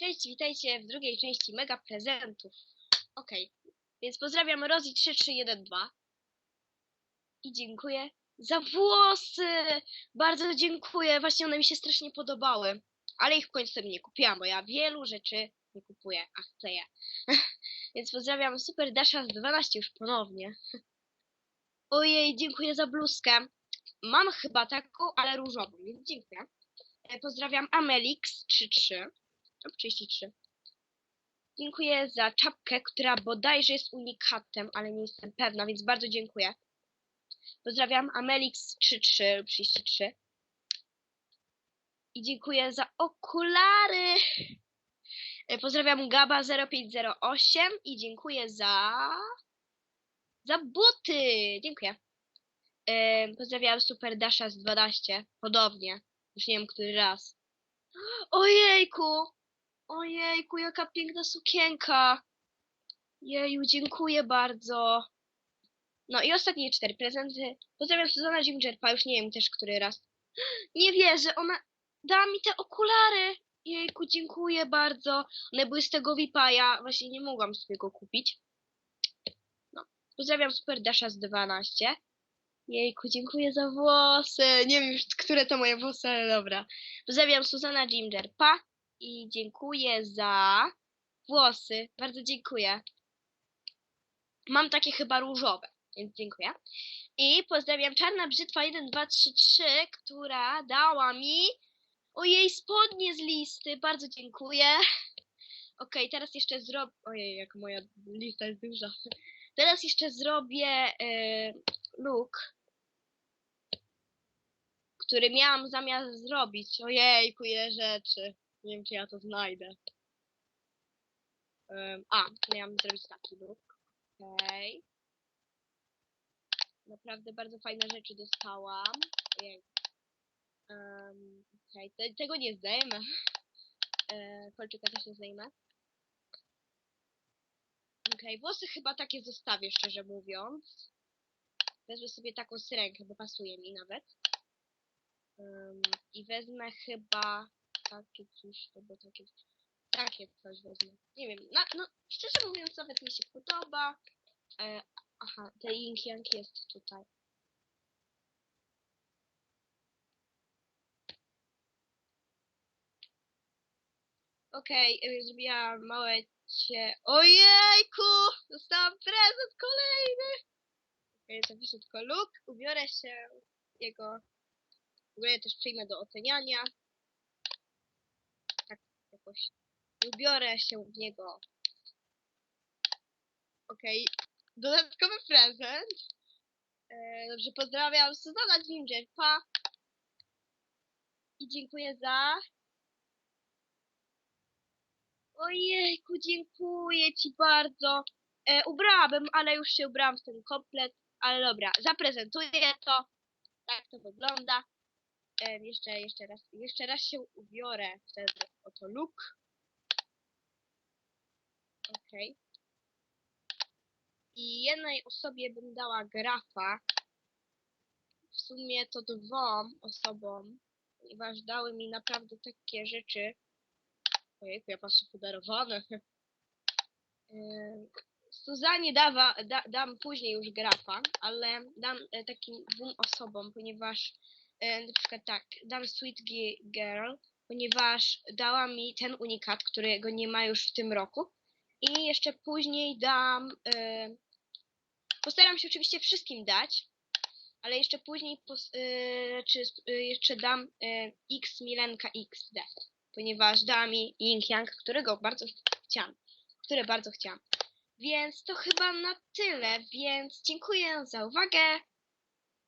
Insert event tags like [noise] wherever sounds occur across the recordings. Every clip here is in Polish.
Cześć, witajcie w drugiej części mega prezentów. Okej, więc pozdrawiam Rozi 3312 i dziękuję za włosy. Bardzo dziękuję, właśnie one mi się strasznie podobały, ale ich w końcu sobie nie kupiłam, bo ja wielu rzeczy nie kupuję, a chcę je. [laughs] więc pozdrawiam Super Dasha z 12 już ponownie. [laughs] Ojej, dziękuję za bluzkę. Mam chyba taką, ale różową, więc dziękuję. E, Pozdrawiam Amelix33. Top 33. Dziękuję za czapkę, która bodajże jest unikatem, ale nie jestem pewna, więc bardzo dziękuję. Pozdrawiam Amelix3333. I dziękuję za okulary. E, Pozdrawiam Gaba0508 i dziękuję za za buty. Dziękuję. E, Pozdrawiam Super Dasha z 12. Podobnie. Już nie wiem, który raz. [gasps] Ojejku! Ojejku, jaka piękna sukienka! Jeju, dziękuję bardzo. No i ostatnie cztery prezenty. Pozdrawiam Suzana Gingerpa, już nie wiem też który raz. [gasps] Nie wierzę, ona dała mi te okulary. Jejku, dziękuję bardzo. One były z tego VIPa, ja właśnie nie mogłam sobie go kupić. No. Pozdrawiam Super Dasha z 12. Jejku, dziękuję za włosy. Nie wiem już, które to moje włosy, ale dobra. Pozdrawiam Suzana Gingerpa i dziękuję za włosy. Bardzo dziękuję. Mam takie chyba różowe, więc dziękuję. I pozdrawiam Czarna Brzytwa 1233, która dała mi ojej spodnie z listy. Bardzo dziękuję. Okej, teraz jeszcze zrobię. Ojej, jak moja lista jest duża. Teraz jeszcze zrobię e, look, który miałam zamiar zrobić. Ojejku, ile rzeczy. Nie wiem, czy ja to znajdę. Em, a, miałam zrobić taki look. Okej. Naprawdę bardzo fajne rzeczy dostałam. Um, Okej, te, tego nie zdejmę. E, kolczyka też nie zdejmę. Okej, włosy chyba takie zostawię, szczerze mówiąc. Wezmę sobie taką syrenkę, bo pasuje mi nawet. Em, I wezmę chyba takie coś, albo takie, takie coś wezmę. Nie wiem, no, no szczerze mówiąc nawet mi się podoba. E, aha, te Ying Yang jest tutaj. Okej, okay, zrobiłam małe cie... Ojejku! Dostałam prezent kolejny! Okej, okay, zapiszę tylko look, ubiorę się jego... W ogóle też przyjmę do oceniania. Jakoś... Ubiorę się w niego. Okej, dodatkowy prezent. E, dobrze, pozdrawiam Suzana Ginger, pa! I dziękuję za... Ojejku, dziękuję ci bardzo. E, ubrałabym, ale już się ubrałam w ten komplet. Ale dobra, zaprezentuję to. Tak to wygląda. E, jeszcze, jeszcze raz, jeszcze raz się ubiorę w ten oto look. Okej. I jednej osobie bym dała grafa. W sumie to dwom osobom, ponieważ dały mi naprawdę takie rzeczy, Ojejku, ja patrzę podarowane. [laughs] Suzanie dawa, da, dam później już grafa, ale dam e, takim dwóm osobom, ponieważ e, na przykład tak, dam Sweet Gi- Girl, ponieważ dała mi ten unikat, którego nie ma już w tym roku. I jeszcze później dam. E, postaram się oczywiście wszystkim dać, ale jeszcze później pos, e, czy, e, jeszcze dam X Milenka XD ponieważ dała mi Ying Yang, którego bardzo chciałam, które bardzo chciałam. Więc to chyba na tyle, więc dziękuję za uwagę.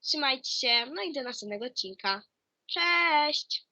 Trzymajcie się, no i do następnego odcinka. Cześć!